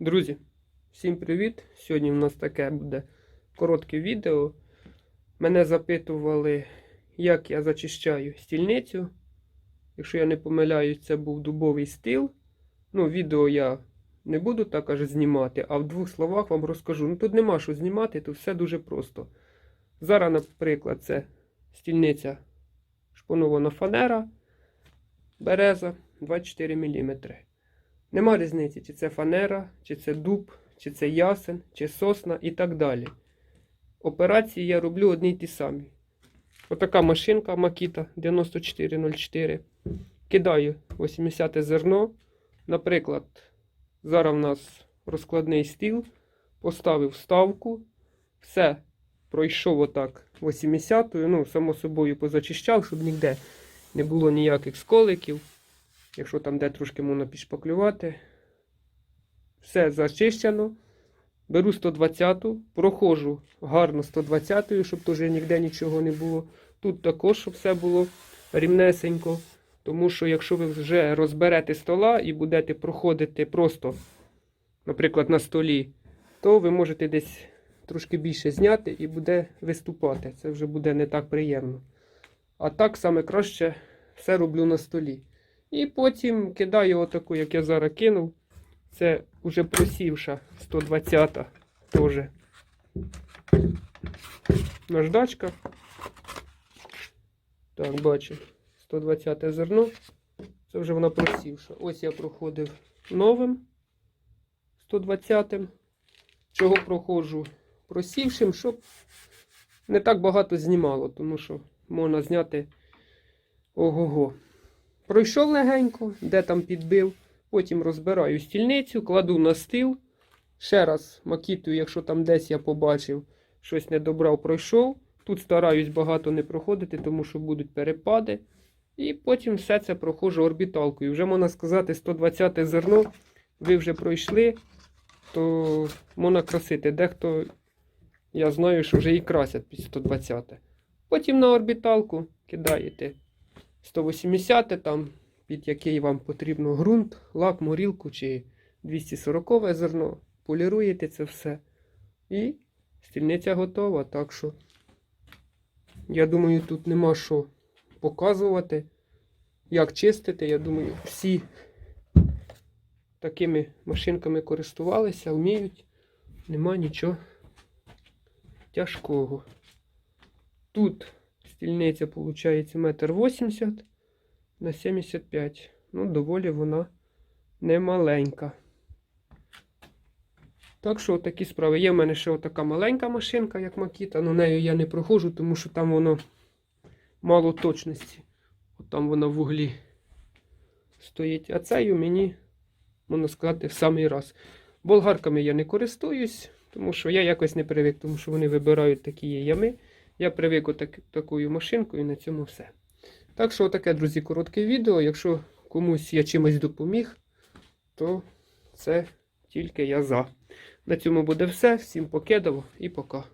Друзі, всім привіт! Сьогодні в нас таке буде коротке відео. Мене запитували, як я зачищаю стільницю. Якщо я не помиляюсь, це був дубовий стіл. Ну, відео я не буду так аж знімати, а в двох словах вам розкажу. Ну тут нема що знімати, тут все дуже просто. Зараз, наприклад, це стільниця шпонована фанера, береза 24 мм. Нема різниці, чи це фанера, чи це дуб, чи це ясен, чи сосна і так далі. Операції я роблю одні й ті самі. Отака машинка Makita 9404. Кидаю 80 зерно. Наприклад, зараз в нас розкладний стіл. Поставив вставку. Все пройшов отак 80-ю. Ну, само собою позачищав, щоб ніде не було ніяких сколиків. Якщо там де трошки можна підшпаклювати. Все зачищено. Беру 120-ту, проходжу гарно 120-ю, щоб теж ніде нічого не було. Тут також, щоб все було рівнесенько. Тому що якщо ви вже розберете стола і будете проходити просто, наприклад, на столі, то ви можете десь трошки більше зняти і буде виступати. Це вже буде не так приємно. А так саме краще все роблю на столі. І потім кидаю отаку, як я зараз кинув. Це вже просівша 120-та теж. Наждачка. Так, бачу. 120 зерно. Це вже вона просівша. Ось я проходив новим 120-м. Чого проходжу просівшим, щоб не так багато знімало, тому що можна зняти ого-го. Пройшов легенько, де там підбив. Потім розбираю стільницю, кладу на стіл. Ще раз макітую, якщо там десь я побачив, щось не добрав, пройшов. Тут стараюсь багато не проходити, тому що будуть перепади. І потім все це проходжу орбіталкою. Вже можна сказати, 120 зерно ви вже пройшли, то можна красити. Дехто, я знаю, що вже і красять під 120. Потім на орбіталку кидаєте 180 там, під який вам потрібно ґрунт, лак, морілку чи 240 зерно. Поліруєте це все. І стільниця готова. Так що, я думаю, тут нема що показувати, як чистити. Я думаю, всі такими машинками користувалися, вміють. Нема нічого тяжкого. Тут стільниця, виходить, метр 80 на 75. Ну, доволі вона немаленька. Так що такі справи. Є в мене ще така маленька машинка, як Makita, але нею я не проходжу, тому що там воно мало точності. От там вона в углі стоїть. А цею мені, можна сказати, в самий раз. Болгарками я не користуюсь, тому що я якось не привик, тому що вони вибирають такі ями. Я привик отак, такою машинкою і на цьому все. Так що, таке, друзі, коротке відео. Якщо комусь я чимось допоміг, то це тільки я за. На цьому буде все. Всім покидав і пока.